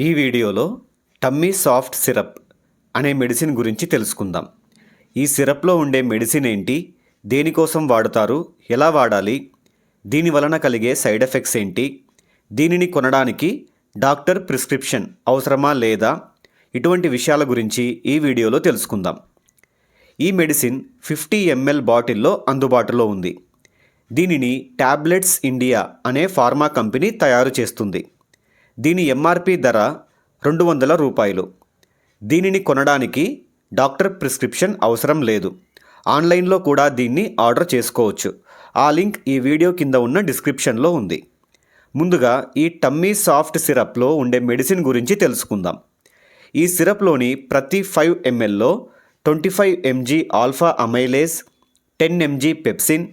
ఈ వీడియోలో tummy soft syrup అనే మెడిసిన్ గురించి తెలుసుకుందాం. ఈ సిరప్లో ఉండే మెడిసిన్ ఏంటి? దేనికోసం వాడుతారు? ఎలా వాడాలి? దీని వలన కలిగే సైడ్ ఎఫెక్ట్స్ ఏంటి? దీనిని కొనడానికి డాక్టర్ ప్రిస్క్రిప్షన్ అవసరమా లేదా? ఇటువంటి విషయాల గురించి ఈ వీడియోలో తెలుసుకుందాం. ఈ మెడిసిన్ ఫిఫ్టీ ఎంఎల్ బాటిల్లో అందుబాటులో ఉంది. దీనిని ట్యాబ్లెట్స్ ఇండియా అనే ఫార్మా కంపెనీ తయారు చేస్తుంది. దీని ఎంఆర్పి ధర రెండు వందల రూపాయలు. దీనిని కొనడానికి డాక్టర్ ప్రిస్క్రిప్షన్ అవసరం లేదు. ఆన్లైన్లో కూడా దీన్ని ఆర్డర్ చేసుకోవచ్చు. ఆ లింక్ ఈ వీడియో కింద ఉన్న డిస్క్రిప్షన్లో ఉంది. ముందుగా ఈ టమ్మీ సాఫ్ట్ సిరప్లో ఉండే మెడిసిన్ గురించి తెలుసుకుందాం. ఈ సిరప్లోని ప్రతి five ఎంఎల్లో twenty five mg alpha amylase ten mg pepsin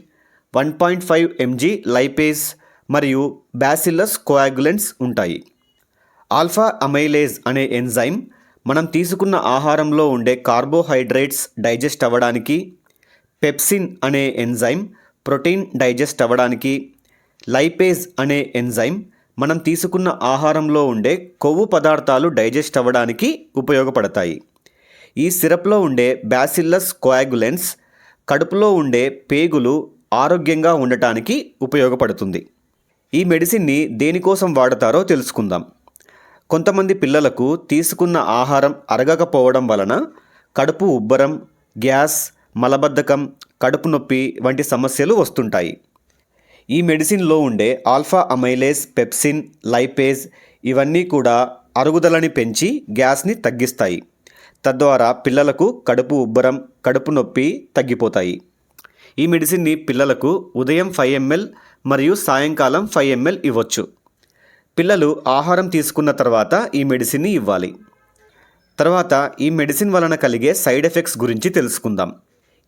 one point five mg lipase మరియు బ్యాసిల్లస్ కోయాగులెంట్స్ ఉంటాయి. ఆల్ఫా అమైలేజ్ అనే ఎంజైమ్ మనం తీసుకున్న ఆహారంలో ఉండే కార్బోహైడ్రేట్స్ డైజెస్ట్ అవ్వడానికి పెప్సిన్ అనే ఎంజైమ్ ప్రోటీన్ డైజెస్ట్ అవ్వడానికి లైపేజ్ అనే ఎంజైమ్ మనం తీసుకున్న ఆహారంలో ఉండే కొవ్వు పదార్థాలు డైజెస్ట్ అవ్వడానికి ఉపయోగపడతాయి. ఈ సిరప్లో ఉండే బ్యాసిల్లస్ కోయాగులెన్స్ కడుపులో ఉండే పేగులు ఆరోగ్యంగా ఉండటానికి ఉపయోగపడుతుంది. ఈ మెడిసిన్ని దేనికోసం వాడతారో తెలుసుకుందాం. కొంతమంది పిల్లలకు తీసుకున్న ఆహారం అరగకపోవడం వలన కడుపు ఉబ్బరం గ్యాస్ మలబద్ధకం కడుపు నొప్పి వంటి సమస్యలు వస్తుంటాయి. ఈ మెడిసిన్లో ఉండే ఆల్ఫా అమైలేస్ పెప్సిన్ లైపేజ్ ఇవన్నీ కూడా అరుగుదలని పెంచి గ్యాస్ని తగ్గిస్తాయి. తద్వారా పిల్లలకు కడుపు ఉబ్బరం కడుపు నొప్పి తగ్గిపోతాయి. ఈ మెడిసిన్ని పిల్లలకు ఉదయం ఫైవ్ ఎంఎల్ మరియు సాయంకాలం ఫైవ్ ఎంఎల్ ఇవ్వచ్చు. పిల్లలు ఆహారం తీసుకున్న తర్వాత ఈ మెడిసిన్ని ఇవ్వాలి. తర్వాత ఈ మెడిసిన్ వలన కలిగే సైడ్ ఎఫెక్ట్స్ గురించి తెలుసుకుందాం.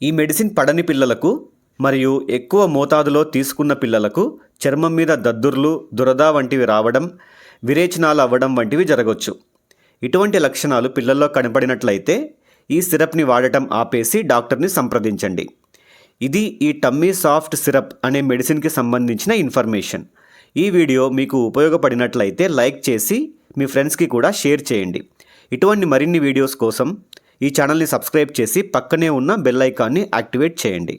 ఈ మెడిసిన్ పడని పిల్లలకు మరియు ఎక్కువ మోతాదులో తీసుకున్న పిల్లలకు చర్మం మీద దద్దుర్లు దురద వంటివి రావడం విరేచనాలు అవ్వడం వంటివి జరగవచ్చు ఇటువంటి లక్షణాలు పిల్లల్లో కనపడినట్లయితే ఈ సిరప్ని వాడటం ఆపేసి డాక్టర్ని సంప్రదించండి. ఇది ఈ టమ్మీ సాఫ్ట్ సిరప్ అనే మెడిసిన్కి సంబంధించిన ఇన్ఫర్మేషన్. ఈ వీడియో మీకు ఉపయోగపడినట్లయితే లైక్ చేసి మీ ఫ్రెండ్స్కి కూడా షేర్ చేయండి. ఇటువంటి మరిన్ని వీడియోస్ కోసం ఈ ఛానల్ని సబ్స్క్రైబ్ చేసి పక్కనే ఉన్న బెల్ ఐకాన్ని యాక్టివేట్ చేయండి.